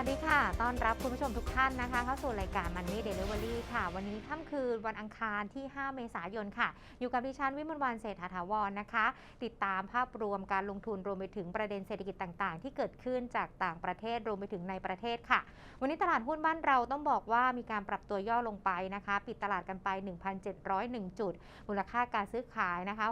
วัสดีค่ะ ต้อนรับคุณผู้ชมทุกท่านนะคะ เข้าสู่รายการ Money Delivery ค่ะ วันนี้ค่ำคืนวันอังคารที่ 5 เมษายนค่ะ อยู่กับดิฉันวิมลวันเศรษฐาถาวรนะคะ ติดตามภาพรวมการลงทุนรวมไปถึงประเด็นเศรษฐกิจต่างๆ ที่เกิดขึ้นจากต่างประเทศรวมไปถึงในประเทศค่ะ วันนี้ตลาดหุ้นบ้านเราต้องบอกว่ามีการปรับตัวย่อลงไปนะคะ ปิดตลาดกันไป 1,701 จุด มูลค่าการซื้อขายนะคะ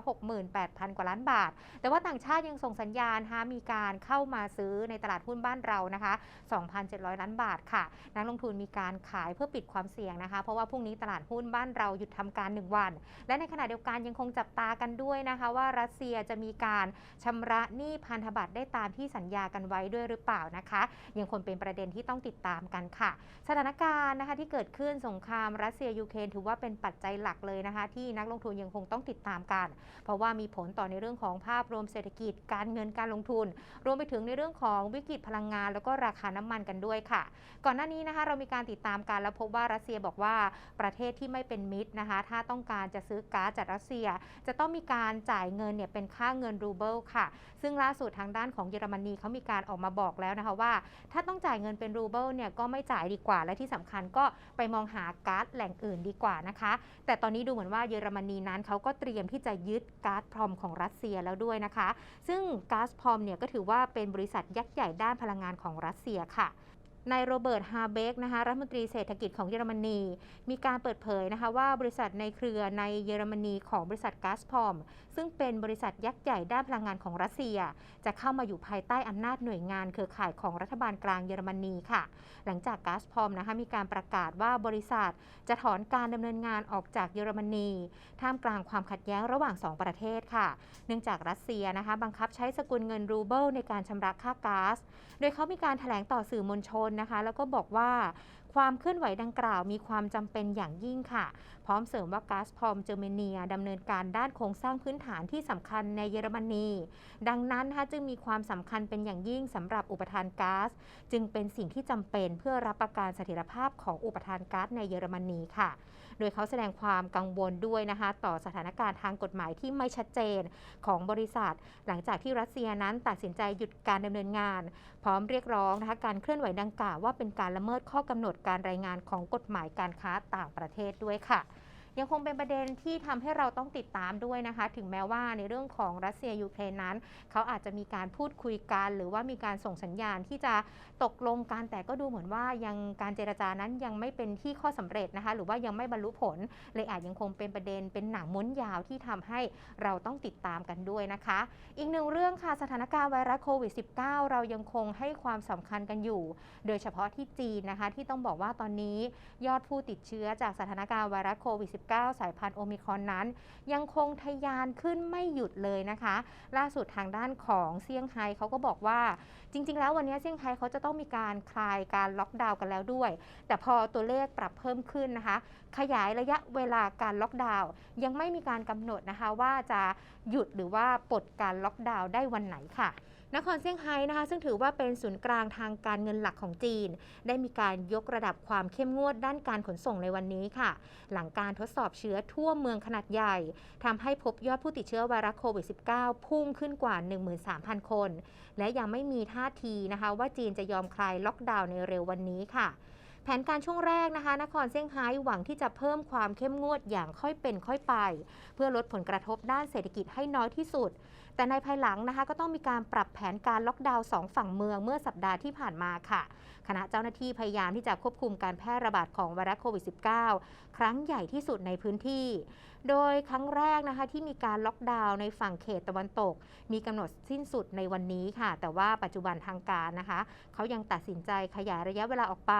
68,000 กว่าล้านบาท แต่ว่าต่างชาติยังส่งสัญญาณนะมีการเข้ามาซื้อในตลาดหุ้นบ้านเรานะคะ2 2,700 ล้านบาทค่ะ นักลงทุนมีการขายเพื่อปิดความเสี่ยงนะคะ เพราะว่าพรุ่งนี้ตลาดหุ้นบ้านเราหยุดทำการ 1 วัน และในขณะเดียวกันยังคงจับตากันด้วยนะคะ ว่ารัสเซียจะมีการชำระหนี้พันธบัตรได้ตามที่สัญญากันไว้ด้วยหรือเปล่านะคะ ยังคงเป็นประเด็นที่ต้องติดตามกันค่ะ สถานการณ์นะคะที่เกิดขึ้นสงครามรัสเซียยูเครนถือว่าเป็นปัจจัยหลักเลยนะคะ ที่นักลงทุนยังคงต้องติดตามกัน เพราะว่ามีผลต่อในเรื่องของภาพรวมเศรษฐกิจการเงินการลงทุน รวมไปถึงในเรื่องของวิกฤตพลังงาน แล้วก็ราคาน้ำมันกันด้วยค่ะ ก่อนหน้านี้นะคะ เรามีการติดตามการแล้วพบว่ารัสเซียบอกว่าประเทศที่ไม่เป็นมิตรนะคะ ถ้าต้องการจะซื้อก๊าซจากรัสเซีย จะต้องมีการจ่ายเงินเนี่ยเป็นค่าเงินรูเบิลค่ะ ซึ่งล่าสุดทางด้านของเยอรมนีเขามีการออกมาบอกแล้วนะคะว่า ถ้าต้องจ่ายเงินเป็นรูเบิลเนี่ยก็ไม่จ่ายดีกว่า และที่สำคัญก็ไปมองหาก๊าซแหล่งอื่นดีกว่านะคะ แต่ตอนนี้ดูเหมือนว่าเยอรมนีนั้นเขาก็เตรียมที่จะยึดก๊าซพรอมของรัสเซียแล้วด้วยนะคะ ซึ่งก๊าซพรอมเนี่ยก็ถือว่าเป็นบริษัทยักษ์ใหญ่ด้านพลังงานของรัสเซียค่ะ นายโรเบิร์ตฮาเบกนะคะรัฐมนตรีเศรษฐกิจของเยอรมนี มีการเปิดเผยนะคะว่าบริษัทในเครือในเยอรมนีของบริษัทก๊าซพอม ซึ่งเป็นบริษัทยักษ์ใหญ่ด้านพลังงานของรัสเซีย จะเข้ามาอยู่ภายใต้อำนาจหน่วยงานเครือข่ายของรัฐบาลกลางเยอรมนีค่ะ หลังจากก๊าซพอมนะคะมีการประกาศว่าบริษัทจะถอนการดำเนินงานออกจากเยอรมนี ท่ามกลางความขัดแย้งระหว่าง 2 ประเทศค่ะ เนื่องจากรัสเซียนะคะบังคับใช้สกุลเงินรูเบิลในการชำระค่าก๊าซ โดยเขามีการถแถลงต่อสื่อมวลชนนะคะ แล้วก็บอกว่า ความเคลื่อนไหวดังกล่าวมีความจำเป็นอย่างยิ่งค่ะ พร้อมเสริมว่าก๊าซพอมเจอร์เมเนียดำเนินการด้านโครงสร้างพื้นฐานที่สำคัญในเยอรมนี ดังนั้นนะคะจึงมีความสำคัญเป็นอย่างยิ่งสำหรับอุปทานก๊าซจึงเป็นสิ่งที่จำเป็นเพื่อรับประกันเสถียรภาพของอุปทานก๊าซในเยอรมนีค่ะ โดยเขาแสดงความกังวลด้วยนะคะต่อสถานการณ์ทางกฎหมายที่ไม่ชัดเจนของบริษัท หลังจากที่รัสเซียนั้นตัดสินใจหยุดการดำเนินงาน พร้อมเรียกร้องนะคะการเคลื่อนไหวดังกล่าวว่าเป็นการละเมิดข้อกำหนดการรายงานของกฎหมายการค้าต่างประเทศด้วยค่ะ ยังคงเป็นประเด็นที่ทำให้เราต้องติดตามด้วยนะคะ ถึงแม้ว่าในเรื่องของรัสเซียยูเครนนั้น เขาอาจจะมีการพูดคุยกัน หรือว่ามีการส่งสัญญาณที่จะตกลงกันแต่ก็ดูเหมือนว่ายังการเจรจานั้นยังไม่เป็นที่ข้อสำเร็จนะคะ หรือว่ายังไม่บรรลุผล เลยอาจยังคงเป็นประเด็นเป็นหนังม้วนยาวที่ทำให้เราต้องติดตามกันด้วยนะคะ อีกหนึ่งเรื่องค่ะสถานการณ์ไวรัสโควิด -19 เรายังคงให้ความสำคัญกันอยู่ โดยเฉพาะที่จีนนะคะ ที่ต้องบอกว่าตอนนี้ยอดผู้ติดเชื้อจากสถานการณ์ไวรัสโควิด -19 สายพันธุ์โอมิครอนนั้น ยังคงทะยานขึ้นไม่หยุดเลยนะคะ ล่าสุดทางด้านของเซี่ยงไฮ้เขาก็บอกว่า จริง ๆ แล้ววันนี้เซี่ยงไฮ้เขาจะต้องมีการคลายการล็อกดาวน์กันแล้วด้วย แต่พอตัวเลขปรับเพิ่มขึ้นนะคะ ขยายระยะเวลาการล็อกดาวน์ยังไม่มีการกำหนดนะคะว่าจะหยุดหรือว่าปลดการล็อกดาวน์ได้วันไหนค่ะ นครเซี่ยงไฮ้นะคะ ซึ่งถือว่าเป็นศูนย์กลางทางการเงินหลักของจีน ได้มีการยกระดับความเข้มงวดด้านการขนส่งในวันนี้ค่ะ หลังการทดสอบเชื้อทั่วเมืองขนาดใหญ่ทำให้พบยอดผู้ติดเชื้อไวรัสโควิด -19 พุ่งขึ้นกว่า 13,000 คน และยังไม่มีท่าทีนะคะ ว่าจีนจะยอมคลายล็อกดาวน์ในเร็ววันนี้ค่ะแผนการช่วงแรกนะคะ นครเซี่ยงไฮ้หวังที่จะเพิ่มความเข้มงวดอย่างค่อยเป็นค่อยไป เพื่อลดผลกระทบด้านเศรษฐกิจให้น้อยที่สุด แต่ในภายหลังนะคะก็ต้องมีการปรับแผนการล็อกดาวน์สองฝั่งเมืองเมื่อสัปดาห์ที่ผ่านมาค่ะ คณะเจ้าหน้าที่พยายามที่จะควบคุมการแพร่ระบาดของไวรัสโควิด -19 ครั้งใหญ่ที่สุดในพื้นที่ โดยครั้งแรกนะคะที่มีการล็อกดาวน์ในฝั่งเขตตะวันตก มีกำหนดสิ้นสุดในวันนี้ค่ะ แต่ว่าปัจจุบันทางการนะคะเขายังตัดสินใจขยายระยะเวลาออกไป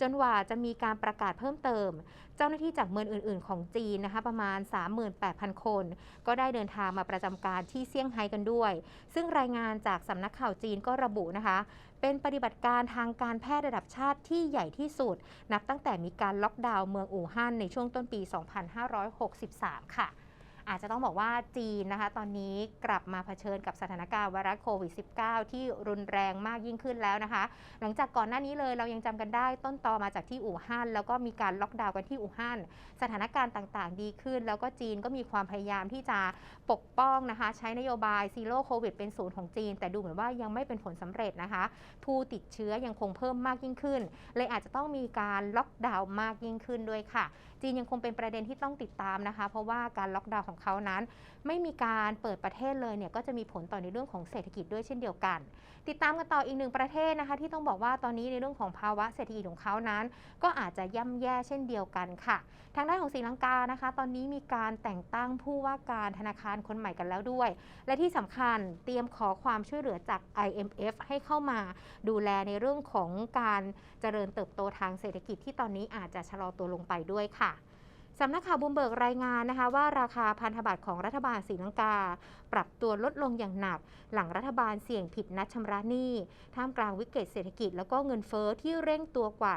จนกว่าจะมีการประกาศเพิ่มเติม เจ้าหน้าที่จากเมืองอื่น ๆ ของจีนนะคะประมาณ 38,000 คน ก็ได้เดินทางมาประจำการที่เซี่ยงไฮ้กันด้วย ซึ่งรายงานจากสำนักข่าวจีนก็ระบุนะคะ เป็นปฏิบัติการทางการแพทย์ระดับชาติที่ใหญ่ที่สุด นับตั้งแต่มีการล็อกดาวน์เมืองอู่ฮั่นในช่วงต้นปี 2563 ค่ะ อาจจะต้องบอกว่าจีนนะคะ ตอนนี้กลับมาเผชิญกับสถานการณ์ไวรัสโควิด -19 ที่รุนแรงมากยิ่งขึ้นแล้วนะคะ หลังจากก่อนหน้านี้เลยเรายังจำกันได้ต้นตอมาจากที่อู่ฮั่นแล้วก็มีการล็อกดาวน์กันที่อู่ฮั่นสถานการณ์ต่างๆ ดีขึ้น แล้วก็จีนก็มีความพยายามที่จะปกป้องนะคะ ใช้นโยบายซีโร่โควิดเป็นศูนย์ของจีน แต่ดูเหมือนว่ายังไม่เป็นผลสำเร็จนะคะ ผู้ติดเชื้อยังคงเพิ่มมากยิ่งขึ้น เลยอาจจะต้องมีการล็อกดาวน์มากยิ่งขึ้นด้วยค่ะ จีนยังคงเป็นประเด็นที่ต้องติดตามนะคะ เพราะว่าการล็อกดาวน์ของเขานั้น ไม่มีการเปิดประเทศเลยเนี่ยก็จะมีผลต่อในเรื่องของเศรษฐกิจด้วยเช่นเดียวกัน ติดตามกันต่ออีกหนึ่งประเทศนะคะที่ต้องบอกว่าตอนนี้ในเรื่องของภาวะเศรษฐกิจของเขานั้น ก็อาจจะย่ำแย่เช่นเดียวกันค่ะ ทางด้านของศรีลังกานะคะ ตอนนี้มีการแต่งตั้งผู้ว่าการธนาคารคนใหม่กันแล้วด้วย และที่สำคัญเตรียมขอความช่วยเหลือจาก IMF ให้เข้ามาดูแลในเรื่องของการเจริญเติบโตทางเศรษฐกิจที่ตอนนี้อาจจะชะลอตัวลงไปด้วยค่ะ สำนักข่าวบูมเบิร์กรายงานนะคะว่าราคาพันธบัตรของรัฐบาลสีลังกา ปรับตัวลดลงอย่างหนัก หลังรัฐบาลเสี่ยงผิดนัดชำระหนี้ท่ามกลางวิกฤตเศรษฐกิจแล้วก็เงินเฟอ้อที่เร่งตัวกว่า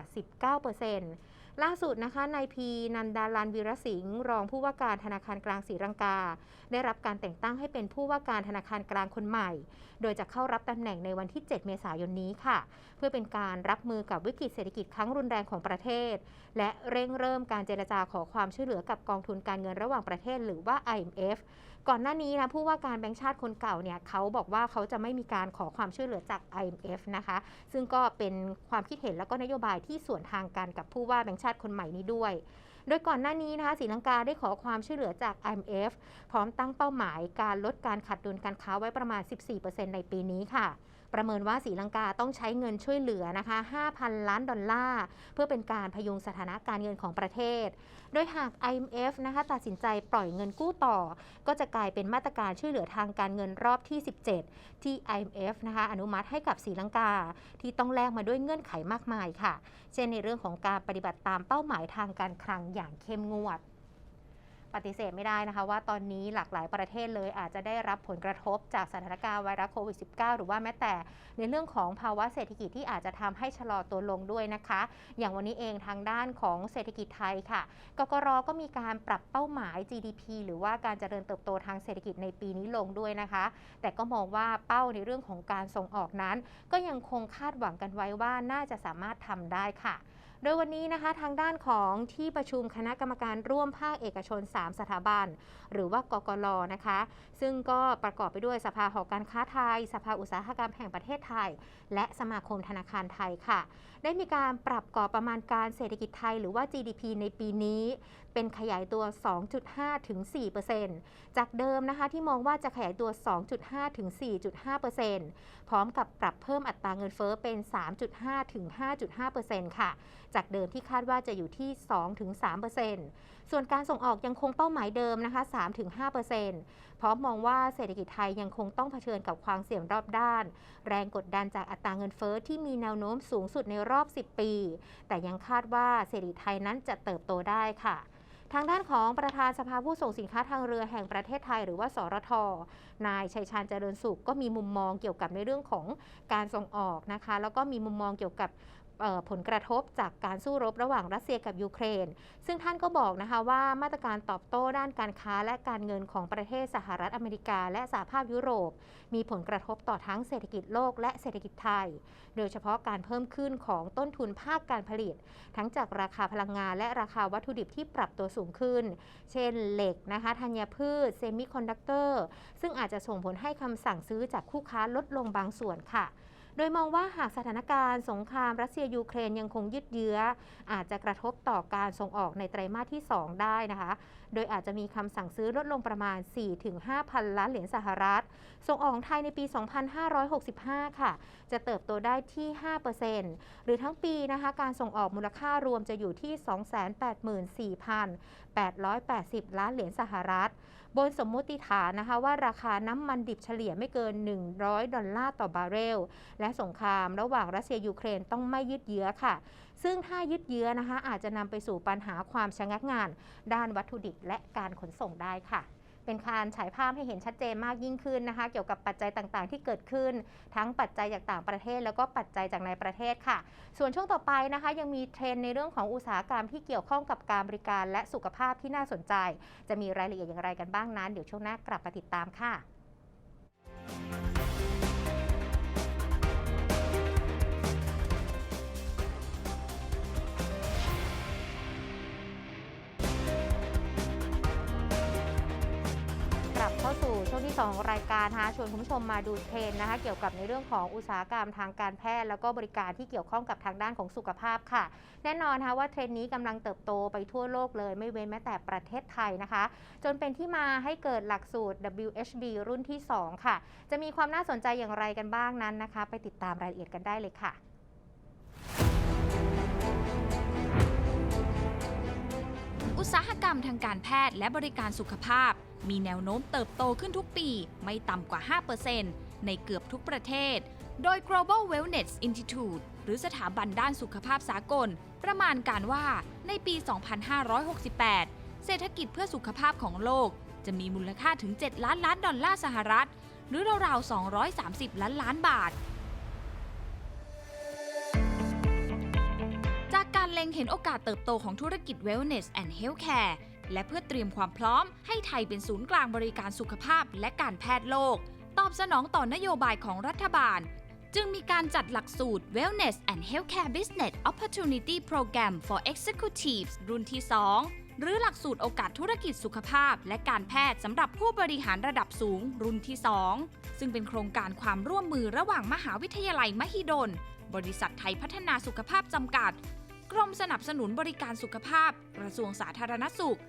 19% ล่าสุดนะคะนายพีนันดาลันวีรสิงห์รองผู้ว่าการธนาคารกลางศรีลังกา ได้รับการแต่งตั้งให้เป็นผู้ว่าการธนาคารกลางคนใหม่ โดยจะเข้ารับตำแหน่งในวันที่ 7 เมษายนนี้ค่ะ เพื่อเป็นการรับมือกับวิกฤตเศรษฐกิจครั้งรุนแรงของประเทศ และเร่งเริ่มการเจรจาขอความช่วยเหลือกับกองทุนการเงินระหว่างประเทศ หรือว่า IMF ก่อนหน้านี้นะผู้ว่าการแบงค์ชาติคนเก่าเนี่ยเขาบอกว่าเขาจะไม่มีการขอความช่วยเหลือจาก IMF นะคะ ซึ่งก็เป็นความคิดเห็นแล้วก็นโยบายที่ส่วนทางกันกับผู้ว่าแบงค์ชาติคนใหม่นี้ด้วยโดยก่อนหน้านี้นะคะศรีลังกาได้ขอความช่วยเหลือจาก IMF พร้อมตั้งเป้าหมายการลดการขาดดุลการค้าไว้ประมาณ 14%ในปีนี้ค่ะ ประเมินว่าศรีลังกาต้องใช้เงินช่วยเหลือนะคะ 5,000 ล้านดอลลาร์เพื่อเป็นการพยุงสถานะการเงินของประเทศ โดยหาก IMF นะคะตัดสินใจปล่อยเงินกู้ต่อ ก็จะกลายเป็นมาตรการช่วยเหลือทางการเงินรอบที่ 17 ที่ IMF นะคะอนุมัติให้กับศรีลังกาที่ต้องแลกมาด้วยเงื่อนไขมากมายค่ะ เช่นในเรื่องของการปฏิบัติตามเป้าหมายทางการคลังอย่างเข้มงวด ปฏิเสธไม่ได้นะคะว่าตอนนี้หลากหลายประเทศเลยอาจจะได้รับผลกระทบจากสถานการณ์ไวรัสโควิด -19 หรือว่าแม้แต่ในเรื่องของภาวะเศรษฐกิจที่อาจจะทำให้ชะลอตัวลงด้วยนะคะ อย่างวันนี้เองทางด้านของเศรษฐกิจไทยค่ะ กกรก็มีการปรับเป้าหมาย GDP หรือว่าการเจริญเติบโตทางเศรษฐกิจในปีนี้ลงด้วยนะคะ แต่ก็มองว่าเป้าในเรื่องของการส่งออกนั้น ก็ยังคงคาดหวังกันไว้ว่าน่าจะสามารถทำได้ค่ะ โดยวันนี้นะคะทางด้านของที่ประชุมคณะกรรมการร่วมภาคเอกชน 3 สถาบัน หรือว่ากกลนะคะ ซึ่งก็ประกอบไปด้วยสภาหอการค้าไทย สภาอุตสาหกรรมแห่งประเทศไทย และสมาคมธนาคารไทยค่ะ ได้มีการปรับกรอบประมาณการเศรษฐกิจไทย หรือว่า GDP ในปีนี้เป็นขยายตัว 2.5 ถึง 4%จากเดิมนะคะที่มองว่าจะขยายตัว 2.5 ถึง 4.5%พร้อมกับปรับเพิ่มอัตราเงินเฟ้อเป็น 3.5 ถึง 5.5%ค่ะ จากเดิมที่คาดว่าจะอยู่ที่ 2 ถึง 3%ส่วนการส่งออกยังคงเป้าหมายเดิมนะคะ 3 ถึง 5% พร้อมมองว่าเศรษฐกิจไทยยังคงต้องเผชิญกับความเสี่ยงรอบด้าน แรงกดดันจากอัตราเงินเฟ้อที่มีแนวโน้มสูงสุดในรอบ 10 ปี แต่ยังคาดว่าเศรษฐกิจไทยนั้นจะเติบโตได้ค่ะทางด้านของประธานสภาผู้ส่งสินค้าทางเรือแห่งประเทศไทยหรือว่าสรท นายชัยชาญเจริญสุขก็มีมุมมองเกี่ยวกับในเรื่องของการส่งออกนะคะ แล้วก็มีมุมมองเกี่ยวกับ ผลกระทบจากการสู้รบระหว่างรัสเซียกับยูเครน ซึ่งท่านก็บอกนะคะว่ามาตรการตอบโต้ด้านการค้าและการเงินของประเทศสหรัฐอเมริกา และสหภาพยุโรป มีผลกระทบต่อทั้งเศรษฐกิจโลกและเศรษฐกิจไทย โดยเฉพาะการเพิ่มขึ้นของต้นทุนภาคการผลิต ทั้งจากราคาพลังงานและราคาวัตถุดิบที่ปรับตัวสูงขึ้น เช่นเหล็กนะคะธัญพืชเซมิคอนดักเตอร์ซึ่งอาจจะส่งผลให้คำสั่งซื้อจากคู่ค้าลดลงบางส่วนค่ะ โดยมองว่าหากสถานการณ์สงครามรัสเซียยูเครนยังคงยืดเยื้อ อาจจะกระทบต่อการส่งออกในไตรมาสที่ 2 ได้นะคะ โดยอาจจะมีคำสั่งซื้อลดลงประมาณ 4-5พันล้านเหรียญสหรัฐ ส่งออกไทยในปี 2565 ค่ะ จะเติบโตได้ที่ 5%หรือทั้งปีนะคะการส่งออกมูลค่ารวมจะอยู่ที่ 284,880 ล้านเหรียญสหรัฐ บนสมมติฐานนะคะว่าราคาน้ำมันดิบเฉลี่ยไม่เกิน 100 ดอลลาร์ต่อบาร์เรล และสงครามระหว่างรัสเซียยูเครนต้องไม่ยืดเยื้อค่ะ ซึ่งถ้ายืดเยื้อนะคะอาจจะนำไปสู่ปัญหาความชะงักงาน ด้านวัตถุดิบและการขนส่งได้ค่ะ เป็นการฉายภาพให้เห็นชัดเจนมากยิ่งขึ้นนะคะ เกี่ยวกับปัจจัยต่างๆ ที่เกิดขึ้น ทั้งปัจจัยจากต่างประเทศ แล้วก็ปัจจัยจากในประเทศค่ะ ส่วนช่วงต่อไปนะคะ ยังมีเทรนในเรื่องของอุตสาหกรรมที่เกี่ยวข้องกับการบริการและสุขภาพที่น่าสนใจ จะมีรายละเอียดอย่างไรกันบ้างนั้น เดี๋ยวช่วงหน้ากลับมาติดตามค่ะ สู่ช่วงที่ 2 ของรายการนะคะชวนคุณผู้ชมมาดูเทรนด์นะคะเกี่ยวกับในเรื่องของอุตสาหกรรมทางการแพทย์ แล้วก็บริการที่เกี่ยวข้องกับทางด้านของสุขภาพค่ะ แน่นอนนะคะว่าเทรนด์นี้กำลังเติบโตไปทั่วโลกเลย ไม่เว้นแม้แต่ประเทศไทยนะคะ จนเป็นที่มาให้เกิดหลักสูตร WHB รุ่นที่ 2 ค่ะ จะมีความน่าสนใจอย่างไรกันบ้างนั้นนะคะ ไปติดตามรายละเอียดกันได้เลยค่ะ อุตสาหกรรมทางการแพทย์และบริการสุขภาพ มีแนวโน้มเติบโตขึ้นทุกปีไม่ต่ำกว่า 5%ในเกือบทุกประเทศ โดย Global Wellness Institute หรือสถาบันด้านสุขภาพสากล ประมาณการว่าในปี 2568 เศรษฐกิจเพื่อสุขภาพของโลก จะมีมูลค่าถึง 7 ล้านล้านดอลลาร์สหรัฐ หรือราวๆ 230 ล้านล้านบาท งเห็นโอกาสเติบโตของธุรกิจ Wellness and Healthcare และเพื่อเตรียมความพร้อมให้ไทยเป็นศูนย์กลางบริการสุขภาพและการแพทย์โลก ตอบสนองต่อนโยบายของรัฐบาล จึงมีการจัดหลักสูตร Wellness and Healthcare Business Opportunity Program for Executives รุ่นที่ 2 หรือหลักสูตรโอกาสธุรกิจสุขภาพ และการแพทย์สำหรับผู้บริหารระดับสูง รุ่นที่ 2 ซึ่งเป็นโครงการความร่วมมือระหว่างมหาวิทยาลัยมหิดลบริษัทไทยพัฒนาสุขภาพจำกัด กรมสนับสนุนบริการสุขภาพ กระทรวงสาธารณสุข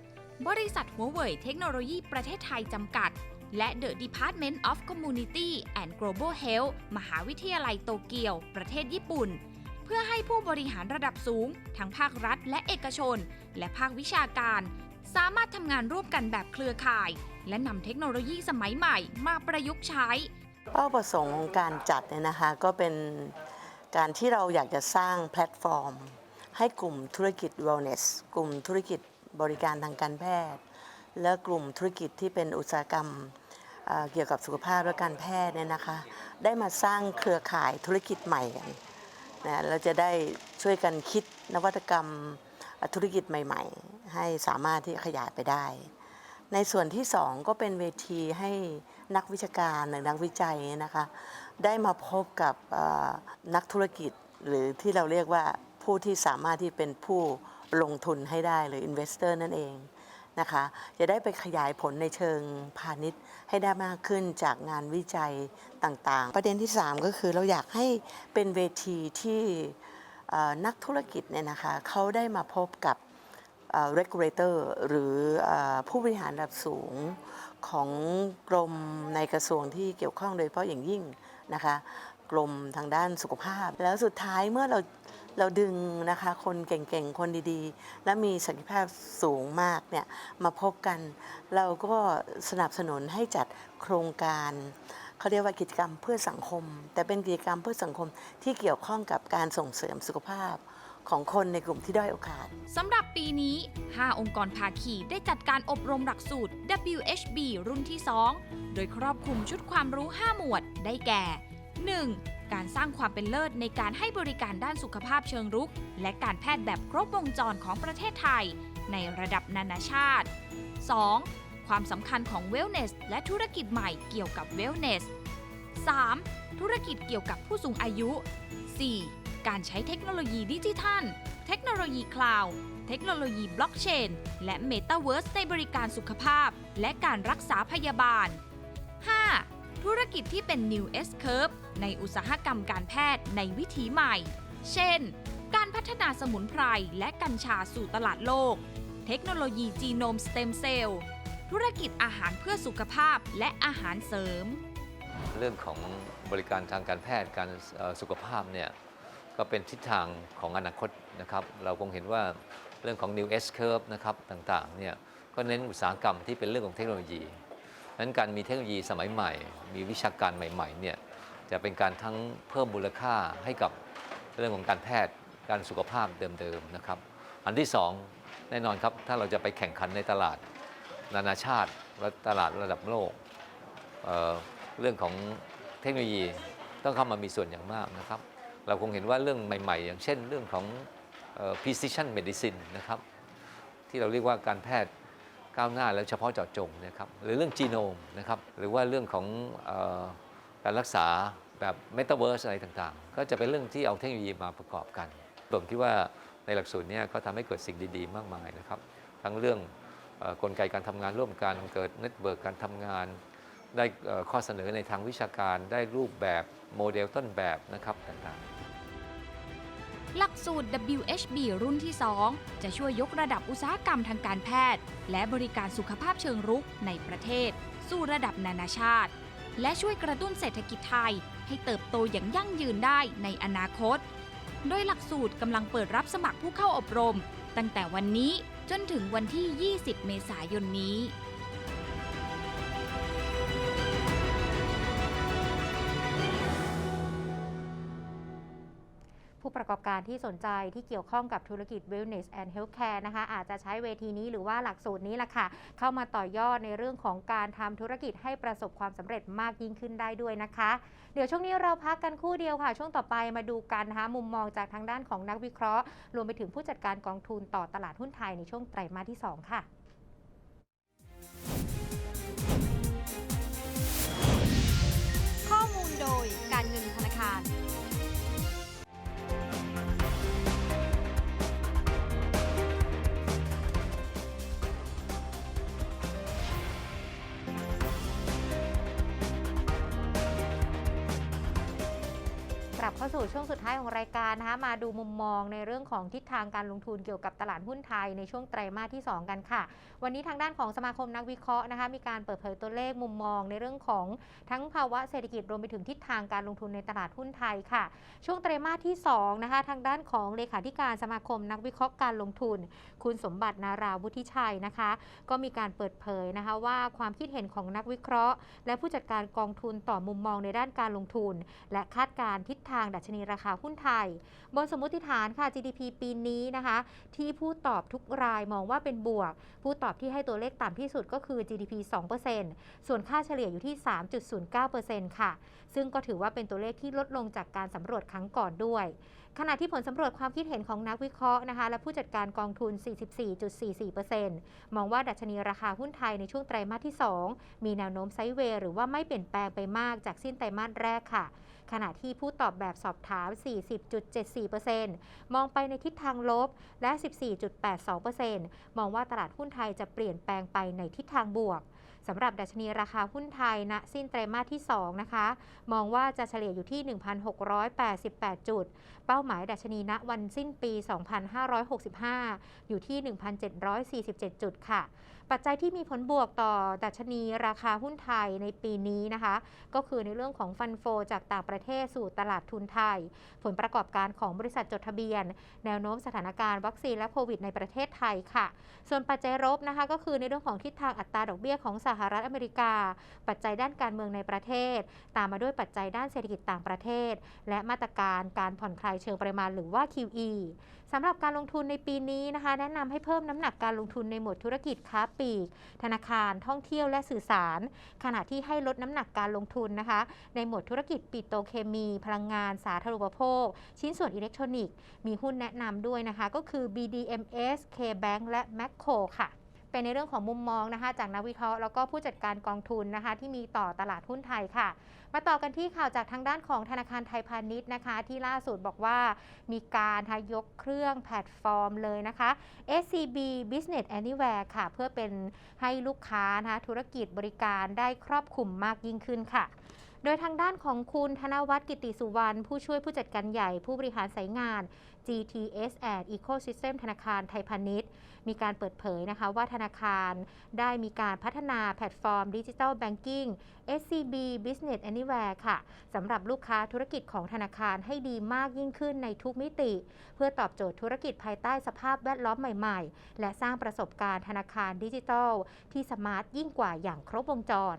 บริษัทหัวเว่ยเทคโนโลยีประเทศไทยจำกัด และ The Department of Community and Global Health มหาวิทยาลัยโตเกียว ประเทศญี่ปุ่น เพื่อให้ผู้บริหารระดับสูง ทั้งภาครัฐและเอกชน และภาควิชาการ สามารถทำงานร่วมกันแบบเครือข่าย และนำเทคโนโลยีสมัยใหม่มาประยุกต์ใช้ เป้าประสงค์ของการจัดเนี่ยนะคะก็เป็นการที่เราอยากจะสร้างแพลตฟอร์ม ให้กลุ่มธุรกิจ wellness กลุ่มธุรกิจบริการทางการแพทย์ และกลุ่มธุรกิจที่เป็นอุตสาหกรรมเเกี่ยวกับสุขภาพและการแพทย์เนี่ยนะคะ ได้มาสร้างเครือข่ายธุรกิจใหม่กันนะเราจะได้ช่วยกันคิดนวัตกรรมธุรกิจใหม่ ๆ ให้สามารถที่ขยายไปได้ ในส่วนที่สองก็เป็นเวทีให้นักวิชาการหรือนักวิจัยนะคะ ได้มาพบกับนักธุรกิจหรือที่เราเรียกว่า ผู้ที่สามารถที่เป็นผู้ลงทุนให้ได้หรือ investor นั่นเองนะคะจะได้ไปขยายผลในเชิงพาณิชย์ให้ได้มากขึ้นจากงานวิจัยต่างๆ ประเด็นที่ 3 ก็คือเราอยากให้เป็นเวทีที่นักธุรกิจเนี่ยนะคะเขาได้มาพบกับเอ่อ regulator หรืออผู้บริหารระดับสูงของกรมในกระทรวงที่เกี่ยวข้องโดยเฉพาะอย่างยิ่งนะคะกรมทางด้านสุขภาพ แล้วสุดท้ายเมื่อเรา เราดึงนะคะคนเก่งๆ คนดีๆ และมีศักยภาพสูงมากเนี่ยมาพบกัน เราก็สนับสนุนให้จัดโครงการเขาเรียกว่ากิจกรรมเพื่อสังคม แต่เป็นกิจกรรมเพื่อสังคมที่เกี่ยวข้องกับการส่งเสริมสุขภาพของคนในกลุ่มที่ด้อยโอกาสสำหรับปีนี้ 5 องค์กรภาคีได้จัดการอบรมหลักสูตร WHB รุ่นที่ 2 โดยครอบคลุมชุดความรู้ 5 หมวดได้แก่ 1. การสร้างความเป็นเลิศในการให้บริการด้านสุขภาพเชิงรุก และการแพทย์แบบครบวงจรของประเทศไทย ในระดับนานาชาติ 2. ความสำคัญของ Wellness และธุรกิจใหม่เกี่ยวกับ Wellness 3. ธุรกิจเกี่ยวกับผู้สูงอายุ 4. การใช้เทคโนโลยีดิจิทัล เทคโนโลยีคลาวด์เทคโนโลยีบล็อกเชน และเมตาเวิร์สในบริการสุขภาพ และการรักษาพยาบาล 5. ธุรกิจที่เป็น New S Curve ในอุตสาหกรรมการแพทย์ในวิถีใหม่ เช่น การพัฒนาสมุนไพรและกัญชาสู่ตลาดโลก เทคโนโลยีจีโนมสเต็มเซลล์ธุรกิจอาหารเพื่อสุขภาพและอาหารเสริม เรื่องของบริการทางการแพทย์การสุขภาพเนี่ยก็เป็นทิศทางของอนาคตนะครับเราคงเห็นว่าเรื่องของ new S curve นะครับต่างๆเนี่ยก็เน้นอุตสาหกรรมที่เป็นเรื่องของเทคโนโลยี นั้นการมีเทคโนโลยีสมัยใหม่ มีวิชาการใหม่ๆเนี่ยจะเป็นการทั้งเพิ่มมูลค่าให้กับเรื่องของการแพทย์การสุขภาพเดิมๆนะครับ อันที่สองแน่นอนครับถ้าเราจะไปแข่งขันในตลาดนานาชาติและตลาดระดับโลกเเรื่องของเทคโนโลยีต้องเข้ามามีส่วนอย่างมากนะครับ เราคงเห็นว่าเรื่องใหม่ ๆ อย่างเช่นเรื่องของ precision medicine นะครับที่เราเรียกว่าการแพทย์ ก้าวหน้าแล้วเฉพาะเจาะจงนะครับหรือเรื่องจีโนมนะครับหรือว่าเรื่องของออการรักษาแบบเมตาเวิร์สอะไรต่างๆ ก็จะเป็นเรื่องที่เอาเทคโนโลยีมาประกอบกันผมคิดว่าในหลักสูตรเนี้เขาทำให้เกิดสิ่งดีๆ มากมายนะครับ ทั้งเรื่องอกลไกการทำงานร่วมกันเกิดเน็ตเวิร์กการทำงาน ได้ข้อเสนอในทางวิชาการได้รูปแบบโมเดลต้นแบบนะครับต่างๆ หลักสูตร WHB รุ่นที่ 2 จะช่วยยกระดับอุตสาหกรรมทางการแพทย์ และบริการสุขภาพเชิงรุกในประเทศ สู่ระดับนานาชาติ และช่วยกระตุ้นเศรษฐกิจไทย ให้เติบโตอย่างยั่งยืนได้ในอนาคต โดยหลักสูตรกำลังเปิดรับสมัครผู้เข้าอบรม ตั้งแต่วันนี้จนถึงวันที่ 20 เมษายนนี้ กอบการที่สนใจที่เกี่ยวข้องกับธุรกิจ Wellness and Healthcare นะคะ อาจจะใช้เวทีนี้หรือว่าหลักสูตรนี้ล่ะค่ะ เข้ามาต่อยอดในเรื่องของการทำธุรกิจให้ประสบความสำเร็จมากยิ่งขึ้นได้ด้วยนะคะ เดี๋ยวช่วงนี้เราพักกันคู่เดียวค่ะ ช่วงต่อไปมาดูกันนะคะมุมมองจากทางด้านของนักวิเคราะห์ รวมไปถึงผู้จัดการกองทุนต่อตลาดหุ้นไทยในช่วงไตรมาสที่ 2 ค่ะ เข้าสู่ช่วงสุดท้ายของรายการนะคะมาดูมุมมองในเรื่องของทิศทางการลงทุนเกี่ยวกับตลาดหุ้นไทยในช่วงไตรมาสที่ 2 กันค่ะ วันนี้ทางด้านของสมาคมนักวิเคราะห์นะคะมีการเปิดเผยตัวเลขมุมมองในเรื่องของทั้งภาวะเศรษฐกิจรวมไปถึงทิศทางการลงทุนในตลาดหุ้นไทยค่ะ ช่วงไตรมาสที่2นะคะทางด้านของเลขาธิการสมาคมนักวิเคราะห์การลงทุน คุณสมบัตินาราวุฒิชัยนะคะ ก็มีการเปิดเผยนะคะว่าความคิดเห็นของนักวิเคราะห์ และผู้จัดการกองทุนต่อมุมมองในด้านการลงทุน และคาดการณ์ทิศทางดัชนีราคาหุ้นไทย บนสมมติฐานค่ะ GDP ปีนี้นะคะ ที่ผู้ตอบทุกรายมองว่าเป็นบวก ผู้ตอบที่ให้ตัวเลขต่ำที่สุดก็คือ GDP 2%ส่วนค่าเฉลี่ยอยู่ที่ 3.09%ค่ะ ซึ่งก็ถือว่าเป็นตัวเลขที่ลดลงจากการสำรวจครั้งก่อนด้วย ขณะที่ผลสำรวจความคิดเห็นของนักวิเคราะห์นะคะ และผู้จัดการกองทุน 44.44%มองว่าดัชนีราคาหุ้นไทยในช่วงไตรมาสที่ 2 มีแนวโน้มไซด์เวย์หรือว่าไม่เปลี่ยนแปลงไปมากจากสิ้นไตรมาสแรกค่ะ ขณะที่ผู้ตอบแบบสอบถาม 40.74%มองไปในทิศทางลบ และ 14.82%มองว่าตลาดหุ้นไทยจะเปลี่ยนแปลงไปในทิศทางบวก สำหรับดัชนีราคาหุ้นไทยณสิ้นไตรมาสที่ 2 นะคะ มองว่าจะเฉลี่ยอยู่ที่ 1,688 จุด เป้าหมายดัชนีณวันสิ้นปี 2565 อยู่ที่ 1,747 จุดค่ะ ปัจจัยที่มีผลบวกต่อดัชนีราคาหุ้นไทยในปีนี้นะคะ ก็คือในเรื่องของฟันโฟจากต่างประเทศสู่ตลาดทุนไทย ผลประกอบการของบริษัทจดทะเบียน แนวโน้มสถานการณ์วัคซีนและโควิดในประเทศไทยค่ะ ส่วนปัจจัยลบนะคะก็คือในเรื่องของทิศทางอัตราดอกเบี้ยของสหรัฐอเมริกา ปัจจัยด้านการเมืองในประเทศ ตามมาด้วยปัจจัยด้านเศรษฐกิจต่างประเทศ และมาตรการการผ่อนคลายเชิงปริมาณหรือว่า QE สำหรับการลงทุนในปีนี้นะคะ แนะนำให้เพิ่มน้ำหนักการลงทุนในหมวดธุรกิจค้าปลีก ธนาคารท่องเที่ยวและสื่อสาร ขณะที่ให้ลดน้ำหนักการลงทุนนะคะ ในหมวดธุรกิจปิโตรเคมี พลังงาน สาธารณูปโภค ชิ้นส่วนอิเล็กทรอนิกส์ มีหุ้นแนะนำด้วยนะคะ ก็คือ BDMs KBank และ Macco ค่ะ เป็นในเรื่องของมุมมองนะคะ จากนักวิเคราะห์แล้วก็ผู้จัดการกองทุนนะคะ ที่มีต่อตลาดหุ้นไทยค่ะ มาต่อกันที่ข่าวจากทางด้านของธนาคารไทยพาณิชย์นะคะ ที่ล่าสุดบอกว่ามีการทยกเครื่องแพลตฟอร์มเลยนะคะ SCB Business Anywhere ค่ะ เพื่อเป็นให้ลูกค้านะคะธุรกิจบริการได้ครอบคลุมมากยิ่งขึ้นค่ะโดยทางด้านของคุณธนวัฒน์กิติสุวรรณผู้ช่วยผู้จัดการใหญ่ผู้บริหารสายงาน GTS and Ecosystem ธนาคารไทยพาณิชย์ มีการเปิดเผยนะคะว่าธนาคารได้มีการพัฒนาแพลตฟอร์มดิจิ t a ลแบงกิ้ง SCB Business Anywhere ค่ะสำหรับลูกค้าธุรกิจของธนาคารให้ดีมากยิ่งขึ้นในทุกมิติ เพื่อตอบโจทย์ธุรกิจภายใต้สภาพแวดล้อมใหม่ๆ และสร้างประสบการณ์ธนาคารดิจิทัล ที่สมาร์ทยิ่งกว่าอย่างครบวงจร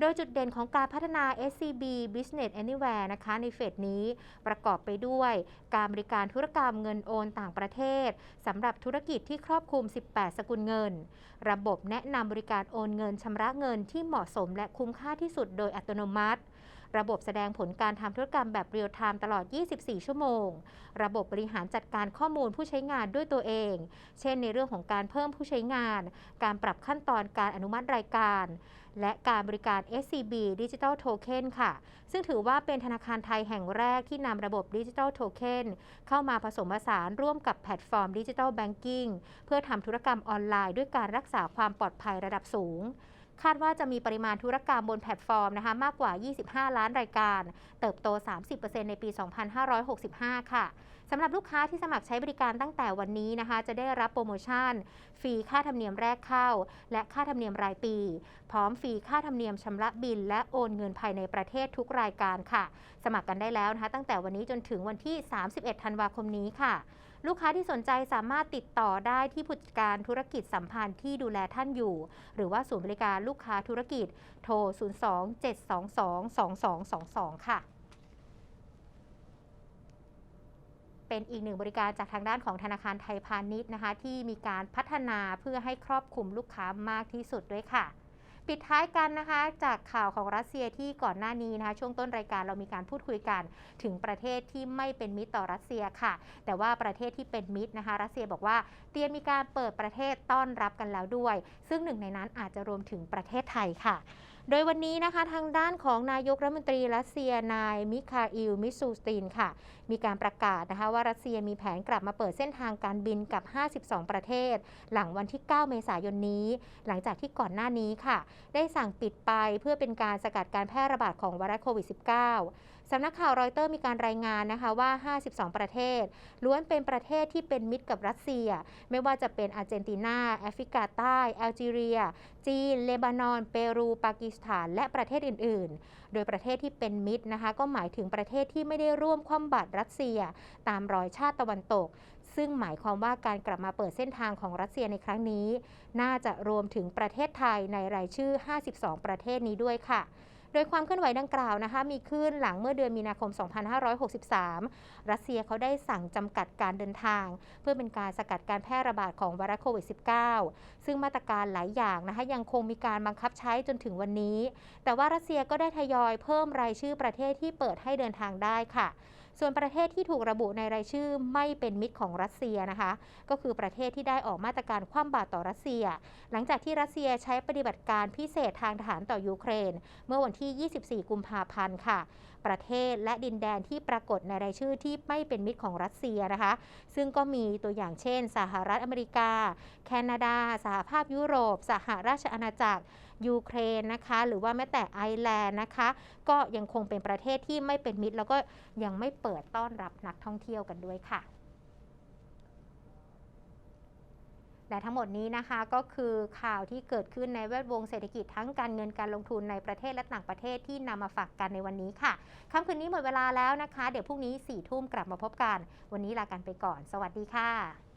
โดยจุดเด่นของการพัฒนา SCB Business Anywhere นะคะในเฟสนี้ประกอบไปด้วยการบริการธุรกรรมเงินโอนต่างประเทศสำหรับธุรกิจที่ครอบคลุม 18 สกุลเงิน ระบบแนะนำบริการโอนเงินชำระเงินที่เหมาะสมและคุ้มค่าที่สุดโดยอัตโนมัติ ระบบแสดงผลการทำธุรกรรมแบบเรียลไทม์ตลอด 24 ชั่วโมง ระบบบริหารจัดการข้อมูลผู้ใช้งานด้วยตัวเอง เช่นในเรื่องของการเพิ่มผู้ใช้งาน การปรับขั้นตอนการอนุมัติรายการ และการบริการ SCB Digital Token ค่ะ ซึ่งถือว่าเป็นธนาคารไทยแห่งแรกที่นำระบบ Digital Token เข้ามาผสมผสานร่วมกับแพลตฟอร์ม Digital Banking เพื่อทำธุรกรรมออนไลน์ด้วยการรักษาความปลอดภัยระดับสูง คาดว่าจะมีปริมาณธุรกรรมบนแพลตฟอร์มนะคะมากกว่า 25 ล้านรายการ เติบโต 30%ในปี 2565 ค่ะสำหรับลูกค้าที่สมัครใช้บริการตั้งแต่วันนี้นะคะ จะได้รับโปรโมชั่น ฟรีค่าธรรมเนียมแรกเข้า และค่าธรรมเนียมรายปี พร้อมฟรีค่าธรรมเนียมชำระบิน และโอนเงินภายในประเทศทุกรายการค่ะ สมัครกันได้แล้วนะคะ ตั้งแต่วันนี้จนถึงวันที่ 31 ธันวาคมนี้ค่ะ ลูกค้าที่สนใจสามารถติดต่อได้ที่ผู้จัดการธุรกิจสัมพันธ์ที่ดูแลท่านอยู่ หรือว่าศูนย์บริการลูกค้าธุรกิจโทร 02-722-2222 ค่ะ เป็นอีกหนึ่งบริการจากทางด้านของธนาคารไทยพาณิชย์นะคะ ที่มีการพัฒนาเพื่อให้ครอบคลุมลูกค้ามากที่สุดด้วยค่ะ ปิดท้ายกันนะคะ จากข่าวของรัสเซียที่ก่อนหน้านี้นะคะช่วงต้นรายการเรามีการพูดคุยกัน ถึงประเทศที่ไม่เป็นมิตรต่อรัสเซียค่ะ แต่ว่าประเทศที่เป็นมิตรนะคะ รัสเซียบอกว่าเตรียมมีการเปิดประเทศต้อนรับกันแล้วด้วย ซึ่งหนึ่งในนั้นอาจจะรวมถึงประเทศไทยค่ะ โดยวันนี้นะคะทางด้านของนายกรัฐมนตรีรัสเซียนายมิคาอิลมิสูสตินค่ะ มีการประกาศนะคะว่ารัสเซียมีแผนกลับมาเปิดเส้นทางการบินกับ 52 ประเทศ หลังวันที่ 9 เมษายนนี้ หลังจากที่ก่อนหน้านี้ค่ะ ได้สั่งปิดไปเพื่อเป็นการสกัดการแพร่ระบาดของไวรัสโควิด -19 สำนักข่าวรอยเตอร์มีการรายงานนะคะว่า 52 ประเทศ ล้วนเป็นประเทศที่เป็นมิตรกับรัสเซีย ไม่ว่าจะเป็นอาร์เจนตินา แอฟริกาใต้แอลจีเรีย จีน เลบานอน เปรู ปากีสถาน และประเทศอื่น ๆ โดยประเทศที่เป็นมิตรนะคะ ก็หมายถึงประเทศที่ไม่ได้ร่วมคว่ำบาตรรัสเซีย ตามรอยชาติตะวันตก ซึ่งหมายความว่าการกลับมาเปิดเส้นทางของรัสเซียในครั้งนี้ น่าจะรวมถึงประเทศไทยในรายชื่อ 52 ประเทศนี้ด้วยค่ะ โดยความเคลื่อนไหวดังกล่าวนะคะมีขึ้นหลังเมื่อเดือนมีนาคม 2563 รัสเซียเขาได้สั่งจำกัดการเดินทาง เพื่อเป็นการสกัดการแพร่ระบาดของไวรัสโควิด -19 ซึ่งมาตรการหลายอย่างนะคะยังคงมีการบังคับใช้จนถึงวันนี้ แต่ว่ารัสเซียก็ได้ทยอยเพิ่มรายชื่อประเทศที่เปิดให้เดินทางได้ค่ะ ส่วนประเทศที่ถูกระบุในรายชื่อไม่เป็นมิตรของรัสเซียนะคะ ก็คือประเทศที่ได้ออกมาตรการคว่ำบาตรต่อรัสเซีย หลังจากที่รัสเซียใช้ปฏิบัติการพิเศษทางทหารต่อยูเครน เมื่อวันที่ 24 กุมภาพันธ์ค่ะ ประเทศและดินแดนที่ปรากฏในรายชื่อที่ไม่เป็นมิตรของรัสเซียนะคะ ซึ่งก็มีตัวอย่างเช่น สหรัฐอเมริกา แคนาดา สหภาพยุโรป สหราชอาณาจักร ยูเครนนะคะ หรือว่าแม้แต่ไอร์แลนด์นะคะ ก็ยังคงเป็นประเทศที่ไม่เป็นมิตร แล้วก็ยังไม่เปิดต้อนรับนักท่องเที่ยวกันด้วยค่ะและทั้งหมดนี้นะคะก็คือข่าวที่เกิดขึ้นในแวดวงเศรษฐกิจทั้งการเงินการลงทุนในประเทศและต่างประเทศที่นำมาฝากกันในวันนี้ค่ะค่ำคืนนี้หมดเวลาแล้วนะคะ เดี๋ยวพรุ่งนี้4ี่ทุ่มกลับมาพบกัน วันนี้ลากันไปก่อน สวัสดีค่ะ